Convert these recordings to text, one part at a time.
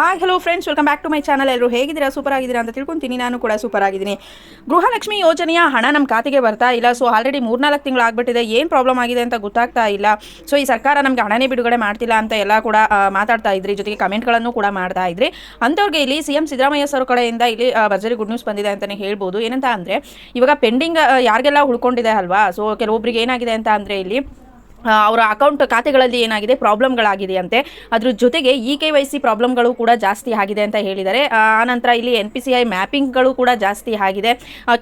Hi hello friends welcome back to my channel ಎಲ್ಲರೂ ಹೇಗಿದ್ದೀರಾ? Super ಆಗಿದ್ದೀರಾ ಅಂತ ತಿಳ್ಕೊಂತೀನಿ. ನಾನು ಕೂಡ ಸೂಪರ್ ಆಗಿದ್ದೀನಿ ಗೃಹಲಕ್ಷ್ಮಿ ಯೋಜನೆಯ ಹಣ ನಮ್ಮ ಖಾತೆಗೆ ಬರ್ತಾ ಇಲ್ಲ. ಸೊ ಆಲ್ರೆಡಿ ಮೂರ್ನಾಲ್ಕು ತಿಂಗಳು ಆಗ್ಬಿಟ್ಟಿದೆ. ಏನು ಪ್ರಾಬ್ಲಮ್ ಆಗಿದೆ ಅಂತ ಗೊತ್ತಾಗ್ತಾ ಇಲ್ಲ. ಸೊ ಈ ಸರ್ಕಾರ ನಮಗೆ ಹಣನೇ ಬಿಡುಗಡೆ ಮಾಡ್ತಿಲ್ಲ ಅಂತ ಎಲ್ಲ ಕೂಡ ಮಾತಾಡ್ತಾ ಇದ್ರಿ. ಜೊತೆಗೆ ಕಮೆಂಟ್ಗಳನ್ನು ಕೂಡ ಮಾಡ್ತಾ ಇದ್ರಿ. ಅಂಥವ್ರಿಗೆ ಇಲ್ಲಿ ಸಿ ಎಂ ಸಿದ್ದರಾಮಯ್ಯ ಸರ್ ಕಡೆಯಿಂದ ಇಲ್ಲಿ ಭರ್ಜರಿ ಗುಡ್ ನ್ಯೂಸ್ ಬಂದಿದೆ ಅಂತಲೇ ಹೇಳ್ಬೋದು. ಏನಂತ ಅಂದರೆ, ಇವಾಗ ಪೆಂಡಿಂಗ್ ಯಾರಿಗೆಲ್ಲ ಉಳ್ಕೊಂಡಿದೆ ಅಲ್ವಾ? ಸೊ ಕೆಲವೊಬ್ರಿಗೆ ಏನಾಗಿದೆ ಅಂತ ಅಂದರೆ ಇಲ್ಲಿ ಅವರ ಅಕೌಂಟ್ ಖಾತೆಗಳಲ್ಲಿ ಏನಾಗಿದೆ ಪ್ರಾಬ್ಲಮ್ಗಳಾಗಿದೆಯಂತೆ ಅದ್ರ ಜೊತೆಗೆ ಇ ಕೆ ವೈ ಸಿ ಪ್ರಾಬ್ಲಮ್ಗಳು ಕೂಡ ಜಾಸ್ತಿ ಆಗಿದೆ ಅಂತ ಹೇಳಿದ್ದಾರೆ. ಆನಂತರ ಇಲ್ಲಿ ಎನ್ ಪಿ ಸಿ ಐ ಮ್ಯಾಪಿಂಗ್ಗಳು ಕೂಡ ಜಾಸ್ತಿ ಆಗಿದೆ.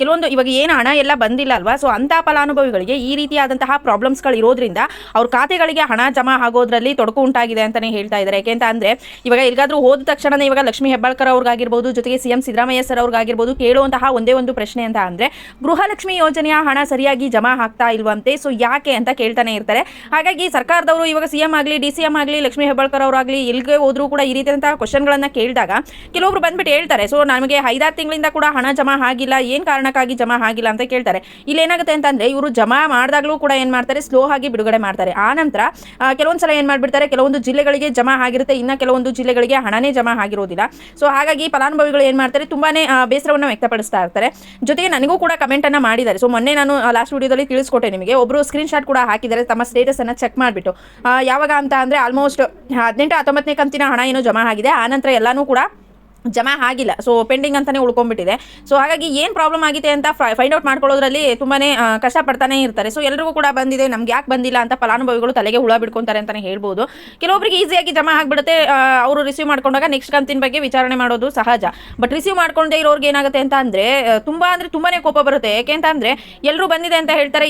ಕೆಲವೊಂದು ಇವಾಗ ಏನು ಹಣ ಎಲ್ಲ ಬಂದಿಲ್ಲ ಅಲ್ವಾ? ಸೊ ಅಂಥ ಫಲಾನುಭವಿಗಳಿಗೆ ಈ ರೀತಿಯಾದಂತಹ ಪ್ರಾಬ್ಲಮ್ಸ್ಗಳು ಇರೋದ್ರಿಂದ ಅವ್ರ ಖಾತೆಗಳಿಗೆ ಹಣ ಜಮಾ ಆಗೋದ್ರಲ್ಲಿ ತೊಡಕು ಉಂಟಾಗಿದೆ ಅಂತಲೇ ಹೇಳ್ತಾ ಇದ್ದಾರೆ. ಯಾಕೆಂತ ಅಂದರೆ, ಇವಾಗ ಎಲ್ಲಿಗಾದರೂ ಹೋದ ತಕ್ಷಣ ಇವಾಗ ಲಕ್ಷ್ಮೀ ಹೆಬ್ಬಾಳ್ಕರ್ ಅವ್ರಿಗಾಗಿರ್ಬೋದು, ಜೊತೆಗೆ ಸಿ ಎಂ ಸಿದ್ದರಾಮಯ್ಯ ಸರ್ ಅವ್ರಿಗಾಗಿರ್ಬೋದು ಕೇಳುವಂತಹ ಒಂದೇ ಒಂದು ಪ್ರಶ್ನೆ ಅಂತ ಅಂದರೆ, ಗೃಹಲಕ್ಷ್ಮಿ ಯೋಜನೆಯ ಹಣ ಸರಿಯಾಗಿ ಜಮಾ ಆಗ್ತಾ ಇಲ್ವಂತೆ. ಸೊ ಯಾಕೆ ಅಂತ ಕೇಳ್ತಾನೆ ಇರ್ತಾರೆ. ಹಾಗಾಗಿ ಸರ್ಕಾರದವರು ಇವಾಗ ಸಿ ಎಂ ಆಗಲಿ, ಡಿ ಸಿ ಎಂ ಆಗಲಿ, ಲಕ್ಷ್ಮೀ ಹೆಬ್ಬಾಳ್ಕರ್ ಅವರಾಗಲಿ ಎಲ್ಲಿಗೆ ಹೋದರೂ ಕೂಡ ಈ ರೀತಿಯಾದಂತಹ ಕ್ವಶನ್ಗಳನ್ನು ಕೇಳಿದಾಗ ಕೆಲವೊಬ್ರು ಬಂದ್ಬಿಟ್ಟು ಹೇಳ್ತಾರೆ, ಸೊ, ನಮಗೆ ಐದಾರು ತಿಂಗಳಿಂದ ಕೂಡ ಹಣ ಜಮಾ ಆಗಿಲ್ಲ, ಏನು ಕಾರಣಕ್ಕಾಗಿ ಜಮಾ ಆಗಿಲ್ಲ? ಅಂತ ಕೇಳ್ತಾರೆ. ಇಲ್ಲಿ ಏನಾಗುತ್ತೆ ಅಂತಂದರೆ, ಇವರು ಜಮಾ ಮಾಡಿದಾಗಲೂ ಕೂಡ ಏನು ಮಾಡ್ತಾರೆ, ಸ್ಲೋ ಆಗಿ ಬಿಡುಗಡೆ ಮಾಡ್ತಾರೆ. ಆ ನಂತರ ಕೆಲವೊಂದು ಸಲ ಏನು ಮಾಡಿಬಿಡ್ತಾರೆ, ಕೆಲವೊಂದು ಜಿಲ್ಲೆಗಳಿಗೆ ಜಮಾ ಆಗಿರುತ್ತೆ, ಇನ್ನು ಕೆಲವೊಂದು ಜಿಲ್ಲೆಗಳಿಗೆ ಹಣನೇ ಜಮಾ ಆಗಿರೋದಿಲ್ಲ. ಸೊ, ಹಾಗಾಗಿ ಫಲಾನುಭವಿಗಳು ಏನು ಮಾಡ್ತಾರೆ ತುಂಬಾ ಬೇಸರವನ್ನು ವ್ಯಕ್ತಪಡಿಸ್ತಾ ಇರ್ತಾರೆ. ಜೊತೆಗೆ ನನಗೂ ಕೂಡ ಕಮೆಂಟನ್ನು ಮಾಡಿದ್ದಾರೆ. ಸೊ, ಮೊನ್ನೆ ನಾನು ಲಾಸ್ಟ್ ವಿಡಿಯೋದಲ್ಲಿ ತಿಳಿಸ್ಕೊಟ್ಟೆ ನಿಮಗೆ. ಒಬ್ಬರು ಸ್ಕ್ರೀನ್ಶಾಟ್ ಕೂಡ ಹಾಕಿದ್ದಾರೆ, ತಮ್ಮ ಸ್ಟೇಟಸನ್ನು ಚೆಕ್ ಮಾಡಿಬಿಟ್ಟು. ಯಾವಾಗ ಅಂತ ಅಂದರೆ ಆಲ್ಮೋಸ್ಟ್ ಹದಿನೆಂಟು ಹತ್ತೊಂಬತ್ತನೇ ಕಂತಿನ ಹಣ ಏನೋ ಜಮಾ ಆಗಿದೆ. ಆನಂತರ ಎಲ್ಲನೂ ಕೂಡ ಜಮಾ ಆಗಿಲ್ಲ. ಸೊ ಪೆಂಡಿಂಗ್ ಅಂತಾನೆ ಉಳ್ಕೊಂಡ್ಬಿಟ್ಟಿದೆ. ಸೊ ಹಾಗಾಗಿ ಏನು ಪ್ರಾಬ್ಲಮ್ ಆಗಿದೆ ಅಂತ ಫೈಂಡ್ ಔಟ್ ಮಾಡ್ಕೊಳ್ಳೋದ್ರಲ್ಲಿ ತುಂಬಾ ಕಷ್ಟಪಡ್ತಾನೆ ಇರ್ತಾರೆ. ಸೊ ಎಲ್ರಿಗೂ ಕೂಡ ಬಂದಿದೆ. ನಮ್ಗೆ ಯಾಕೆ ಬಂದಿಲ್ಲ ಅಂತ ಫಲಾನುಭವಿಗಳು ತಲೆಗೆ ಹುಳ ಬಿಡ್ಕೊಂತಾರೆ ಅಂತಲೇ ಹೇಳ್ಬೋದು. ಕೆಲವೊಬ್ಬರಿಗೆ ಈಸಿಯಾಗಿ ಜಮಾ ಆಗಿಬಿಡುತ್ತೆ. ಅವರು ರಿಸೀವ್ ಮಾಡ್ಕೊಂಡಾಗ ನೆಕ್ಸ್ಟ್ ಕಂತಿನ ಬಗ್ಗೆ ವಿಚಾರಣೆ ಮಾಡೋದು ಸಹಜ. ಬಟ್ ರಿಸೀವ್ ಮಾಡ್ಕೊಂಡೇ ಇರೋರ್ಗೆ ಏನಾಗುತ್ತೆ ಅಂತ ಅಂದ್ರೆ ತುಂಬಾ ಅಂದ್ರೆ ತುಂಬಾನೇ ಕೋಪ ಬರುತ್ತೆ. ಯಾಕೆ ಅಂತ ಅಂದರೆ ಎಲ್ಲರೂ ಬಂದಿದೆ ಅಂತ ಹೇಳ್ತಾರೆ,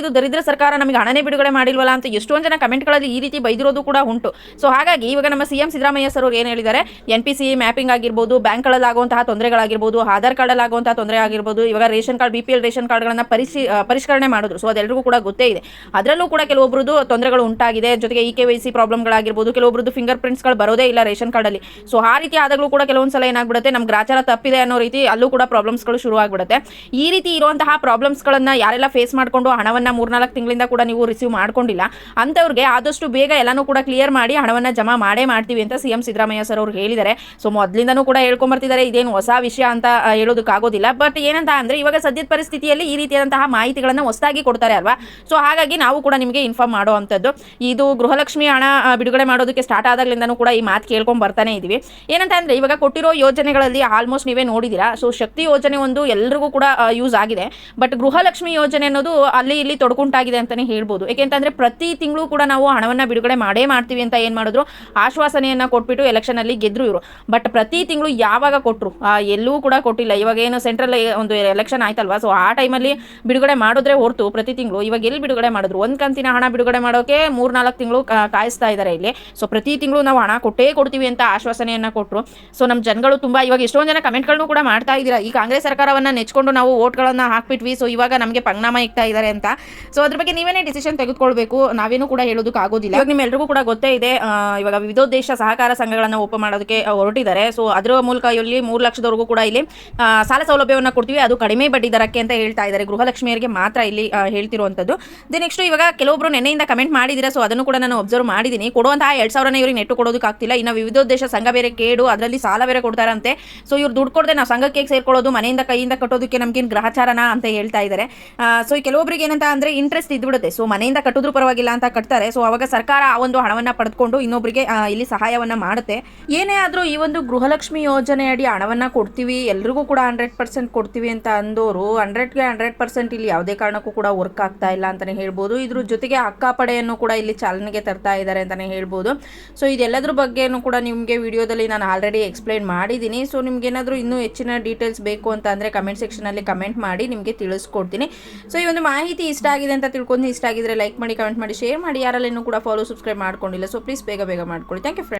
ಇದು ದರಿದ್ರ ಸರ್ಕಾರ ನಮಗೆ ಹಣನೇ ಬಿಡುಗಡೆ ಮಾಡಿಲ್ವಲ್ಲ ಅಂತ ಎಷ್ಟೊಂದು ಜನ ಕಮೆಂಟ್ಗಳಲ್ಲಿ ಈ ರೀತಿ ಬೈದಿರೋದು ಕೂಡ ಉಂಟು. ಸೊ ಹಾಗಾಗಿ ಇವಾಗ ನಮ್ಮ ಸಿ ಎಂ ಸಿದ್ದರಾಮಯ್ಯ ಸರ್ ಅವ್ರು ಏನು ಹೇಳಿದ್ದಾರೆ ಎನ್ ಪಿ ಸಿ ಮ್ಯಾಪಿಂಗ್ ಆಗಿರ್ಬೋದು ಬ್ಯಾಂಕ್ಗಳಲ್ಲಿ ಆಗುವಂತಹ ತೊಂದರೆಗಳಾಗಿರ್ಬೋದು, ಆಧಾರ್ ಕಾರ್ಡಲ್ಲಿ ಆಗುವಂತಹ ತೊಂದರೆ ಆಗಿರ್ಬೋದು ಇವಾಗ ration card B P L ration ಕಾರ್ಡ್ಗಳನ್ನ ಪರಿಸಿ ಪರಿಷ್ಕರಣೆ ಮಾಡಿದ್ರು. ಸೊ ಅದೆಲ್ಲರಿಗೂ ಕೂಡ ಗೊತ್ತೇ ಇದೆ. ಅದರಲ್ಲೂ ಕೂಡ ಕೆಲವೊಬ್ಬರದ್ದು ತೊಂದರೆಗಳು ಉಂಟಾಗಿದೆ. ಜೊತೆಗೆ ಇ ಕೆ ವೈ ಸಿ ಪ್ರಾಬ್ಲಮ್ಗಳಾಗಿರ್ಬೋದು ಕೆಲವೊಬ್ಬರದ್ದು ಫಿಂಗರ್ ಪ್ರಿಂಟ್ಸ್ಗಳು ಬರೋದೇ ಇಲ್ಲ ರೇಷನ್ ಕಾರ್ಡಲ್ಲಿ. ಸೊ ಆ ರೀತಿ ಆದಾಗಲೂ ಕೂಡ ಕೆಲವೊಂದು ಸಲ ಏನಾಗ್ಬಿಡುತ್ತೆ ನಮ್ಮ ಗ್ರಾಚಾರ ತಪ್ಪಿದೆ ಅನ್ನೋ ರೀತಿ ಅಲ್ಲೂ ಕೂಡ ಪ್ರಾಬ್ಲಮ್ಸ್ಗಳು ಶುರು ಆಗ್ಬಿಡುತ್ತೆ ಈ ರೀತಿ ಇರುವಂತಹ ಪ್ರಾಬ್ಲಮ್ಸ್ಗಳನ್ನು ಯಾರೆಲ್ಲ ಫೇಸ್ ಮಾಡಿಕೊಂಡು ಹಣವನ್ನು ಮೂರ್ನಾಲ್ಕು ತಿಂಗಳಿಂದ ಕೂಡ ನೀವು ರಿಸೀವ್ ಮಾಡ್ಕೊಂಡಿಲ್ಲ, ಅಂಥವ್ರಿಗೆ ಆದಷ್ಟು ಬೇಗ ಎಲ್ಲನೂ ಕೂಡ ಕ್ಲಿಯರ್ ಮಾಡಿ ಹಣವನ್ನು ಜಮಾ ಮಾಡೇ ಮಾಡ್ತೀವಿ ಅಂತ ಸಿ ಎಂ ಸಿದ್ದರಾಮಯ್ಯ ಸರ್ ಅವರು ಹೇಳಿದ್ದಾರೆ. ಸೊ ಮೊದಲಿಂದನೂ ಕೂಡ ಹೇಳ್ಕೊಂಬರ್ತಿದ್ದಾರೆ. ಇದೇನು ಹೊಸ ವಿಷಯ ಅಂತ ಹೇಳೋದಕ್ಕಾಗೋದಿಲ್ಲ. ಬಟ್ ಏನಂತ ಅಂದರೆ, ಇವಾಗ ಸದ್ಯದ ಪರಿಸ್ಥಿತಿಯಲ್ಲಿ ಈ ರೀತಿಯಾದಂತಹ ಮಾಹಿತಿಗಳನ್ನು ಹೊಸದಾಗಿ ಕೊಡ್ತಾರೆ ಅಲ್ವಾ? ಸೊ ಹಾಗಾಗಿ ನಾವು ಕೂಡ ನಿಮಗೆ ಇನ್ಫಾರ್ಮ್ ಮಾಡೋ ಅಂಥದ್ದು. ಇದು ಗೃಹಲಕ್ಷ್ಮಿ ಹಣ ಬಿಡುಗಡೆ ಮಾಡೋದಕ್ಕೆ ಸ್ಟಾರ್ಟ್ ಆದಾಗಲಿಂದನೂ ಕೂಡ ಈ ಮಾತು ಕೇಳ್ಕೊಂಡು ಬರ್ತಾನೆ ಇದೀವಿ. ಏನಂತ ಅಂದರೆ, ಇವಾಗ ಕೊಟ್ಟಿರೋ ಯೋಜನೆಗಳಲ್ಲಿ ಆಲ್ಮೋಸ್ಟ್ ನೀವೇ ನೋಡಿದ್ದೀರಾ ಸೊ ಶಕ್ತಿ ಯೋಜನೆ ಒಂದು ಎಲ್ರಿಗೂ ಕೂಡ ಯೂಸ್ ಆಗಿದೆ. ಬಟ್ ಗೃಹಲಕ್ಷ್ಮಿ ಯೋಜನೆ ಅನ್ನೋದು ಅಲ್ಲಿ ಇಲ್ಲಿ ತೊಡಕುಂಟಾಗಿದೆ ಅಂತಲೇ ಹೇಳ್ಬೋದು. ಯಾಕೆಂತಂದರೆ ಪ್ರತಿ ತಿಂಗಳು ಕೂಡ ನಾವು ಹಣವನ್ನು ಬಿಡುಗಡೆ ಮಾಡೇ ಮಾಡ್ತೀವಿ ಅಂತ ಏನು ಮಾಡಿದ್ರು? ಆಶ್ವಾಸನೆಯನ್ನು ಕೊಟ್ಬಿಟ್ಟು ಎಲೆಕ್ಷನಲ್ಲಿ ಗೆದ್ರು ಇವರು. ಬಟ್ ಪ್ರತಿ ತಿಂಗಳು ಯಾವಾಗ ಕೊಟ್ಟರು ಎಲ್ಲೂ ಕೂಡ ಕೊಟ್ಟಿಲ್ಲ. ಇವಾಗ ಏನು ಸೆಂಟ್ರಲ್ ಒಂದು ಎಲೆಕ್ಷನ್ ಆಯ್ತಲ್ವಾ? ಸೊ ಆ ಟೈಮಲ್ಲಿ ಬಿಡುಗಡೆ ಮಾಡಿದ್ರೆ ಹೊರತು ಪ್ರತಿ ತಿಂಗಳು. ಇವಾಗ ಎಲ್ಲಿ ಬಿಡುಗಡೆ ಮಾಡಿದ್ರು? ಒಂದು ಕಂತಿನ ಹಣ ಬಿಡುಗಡೆ ಮಾಡೋಕೆ ಮೂರ್ನಾಲ್ಕು ತಿಂಗಳು ಕಾಯಿಸ್ತಾ ಇದ್ದಾರೆ ಇಲ್ಲಿ. ಸೊ ಪ್ರತಿ ತಿಂಗಳು ನಾವು ಹಣ ಕೊಟ್ಟೇ ಕೊಡ್ತೀವಿ ಅಂತ ಆಶ್ವಾಸನೆಯನ್ನು ಕೊಟ್ಟರು ಸೊ ನಮ್ಮ ಜನಗಳು ತುಂಬ ಇವಾಗ ಎಷ್ಟೊಂದು ಜನ ಕಮೆಂಟ್ಗಳನ್ನು ಕೂಡ ಮಾಡ್ತಾ ಇದ್ದೀರಾ. ಈ ಕಾಂಗ್ರೆಸ್ ಸರ್ಕಾರವನ್ನು ನೆಚ್ಕೊಂಡು ನಾವು ಓಟ್ಗಳನ್ನು ಹಾಕ್ಬಿಟ್ವಿ. ಸೊ ಇವಾಗ ನಮಗೆ ಪರಿಣಾಮ ಇಕ್ತಾ ಇದ್ದಾರೆ ಅಂತ. ಸೊ ಅದ್ರ ಬಗ್ಗೆ ನೀವೇನೇ ಡಿಸಿಷನ್ ತೆಗೆದುಕೊಳ್ಬೇಕು? ನಾವೇನು ಕೂಡ ಹೇಳೋದಕ್ಕಾಗೋದಿಲ್ಲ ಇವಾಗ ನಿಮ್ಮೆಲ್ಲರಿಗೂ ಕೂಡ ಗೊತ್ತೇ ಇದೆ. ಇವಾಗ ವಿವಿಧೋದ್ದೇಶ ಸಹಕಾರ ಸಂಘಗಳನ್ನು ಓಪನ್ ಮಾಡೋದಕ್ಕೆ ಹೊರಟಿದ್ದಾರೆ. ಸೊ ಅದರ ಮೂಲಕ ಇಲ್ಲಿ ಮೂರು ಲಕ್ಷದವರೆಗೂ ಕೂಡ ಇಲ್ಲಿ ಸಾಲ ಸೌಲಭ್ಯವನ್ನು ಕೊಡ್ತೀವಿ. ಅದು ಕಡಿಮೆ ಬಡ್ಡಿ ದರಕ್ಕೆ ಅಂತ ಹೇಳ್ತಾ ಇದ್ದಾರೆ. ಗೃಹಲಕ್ಷ್ಮಿಯರಿಗೆ ಮಾತ್ರ ಇಲ್ಲಿ ಹೇಳ್ತಿರುವಂಥದ್ದು ದೆ ನೆಕ್ಸ್ಟ್ ಇವಾಗ ಕೆಲವೊಬ್ಬರು ನೆನೆಯಿಂದ ಕಮೆಂಟ್ ಮಾಡಿದ್ದೀರಾ? ಸೊ ಅದನ್ನು ಕೂಡ ನಾನು ಅಬ್ಸರ್ವ್ ಮಾಡಿದ್ದೀನಿ. ಕೊಡುವಂತಹ ಎರಡು ಸಾವಿರನ ಇವ್ರಿಗೆ ನೆಟ್ಟು ಕೊಡೋದಕ್ಕಾಗ್ತಿಲ್ಲ ಇನ್ನು ವಿವಿಧೋದ್ದೇಶ, ಸಂಘ ಬೇರೆ ಕೇಡು, ಅದರಲ್ಲಿ ಸಾಲ ಬೇರೆ ಕೊಡ್ತಾರಂತೆ. ಸೊ ಇವ್ರು ದುಡ್ಡು ಕೊಡದೆ ನಾವು ಸಂಘಕ್ಕೆ ಸೇರ್ಕೊಳ್ಳೋದು, ಮನೆಯಿಂದ ಕೈಯಿಂದ ಕಟ್ಟೋದಕ್ಕೆ ನಮ್ಗೇನು ಗ್ರಹಚಾರನ ಅಂತ ಹೇಳ್ತಾ ಇದ್ದಾರೆ. ಸೊ ಕೆಲವೊಬ್ಬರಿಗೆ ಏನಂತ ಅಂದರೆ ಇಂಟ್ರೆಸ್ಟ್ ಇದ್ಬಿಡುತ್ತೆ. ಸೊ ಮನೆಯಿಂದ ಕಟ್ಟಿದ್ರು ಪರವಾಗಿಲ್ಲ ಅಂತ ಕಟ್ತಾರೆ. ಸೊ ಅವಾಗ ಸರ್ಕಾರ ಆ ಒಂದು ಹಣವನ್ನು ಪಡೆದುಕೊಂಡು ಇನ್ನೊಬ್ಬರಿಗೆ ಇಲ್ಲಿ ಸಹಾಯವನ್ನು ಮಾಡುತ್ತೆ. ಏನೇ ಆದರೂ ಈ ಒಂದು ಗೃಹಲಕ್ಷ್ಮಿ ಯೋಜನೆ ಅಡಿ ಹಣವನ್ನು ಕೊಡ್ತೀವಿ, ಎಲ್ರಿಗೂ ಕೂಡ ಹಂಡ್ರೆಡ್ ಪರ್ಸೆಂಟ್ ಕೊಡ್ತೀವಿ ಅಂತ ಅಂದೋರು ಹಂಡ್ರೆಡ್ಗೆ ಹಂಡ್ರೆಡ್ ಪರ್ಸೆಂಟ್ ಇಲ್ಲಿ ಯಾವುದೇ ಕಾರಣಕ್ಕೂ ಕೂಡ ವರ್ಕ್ ಆಗ್ತಾ ಇಲ್ಲ ಅಂತಲೇ ಹೇಳ್ಬೋದು. ಇದ್ರ ಜೊತೆಗೆ ಅಕ್ಕಾಪಡೆಯನ್ನು ಕೂಡ ಇಲ್ಲಿ ಚಾಲನೆಗೆ ತರ್ತಾ ಇದ್ದಾರೆ ಅಂತಲೇ ಹೇಳ್ಬೋದು. ಸೊ ಇದೆಲ್ಲದ್ರ ಬಗ್ಗೆನೂ ಕೂಡ ನಿಮಗೆ ವಿಡಿಯೋದಲ್ಲಿ ನಾನು ಆಲ್ರೆಡಿ ಎಕ್ಸ್ಪ್ಲೈನ್ ಮಾಡಿದ್ದೀನಿ ಸೊ ನಿಮ್ಗೆ ಏನಾದರೂ ಇನ್ನೂ ಹೆಚ್ಚಿನ ಡೀಟೇಲ್ಸ್ ಬೇಕು ಅಂತ ಅಂದರೆ ಕಮೆಂಟ್ ಸೆಕ್ಷನಲ್ಲಿ ಕಮೆಂಟ್ ಮಾಡಿ ನಿಮಗೆ ತಿಳಿಸ್ಕೊಡ್ತೀನಿ. ಸೊ ಈ ಒಂದು ಮಾಹಿತಿ ಇಷ್ಟ ಆಗಿದೆ ಅಂತ ತಿಳ್ಕೊಂಡು ಇಷ್ಟ ಆಗಿದ್ರೆ ಲೈಕ್ ಮಾಡಿ ಕಮೆಂಟ್ ಮಾಡಿ ಶೇರ್ ಮಾಡಿ. ಯಾರಲ್ಲೇನೂ ಕೂಡ ಫಾಲೋ ಸಬ್ಸ್ಕ್ರೈಬ್ ಮಾಡ್ಕೊಂಡಿಲ್ಲ. ಸೊ ಪ್ಲೀಸ್ ಬೇಗ ಬೇಗ ಮಾಡ್ಕೊಳ್ಳಿ. Thank you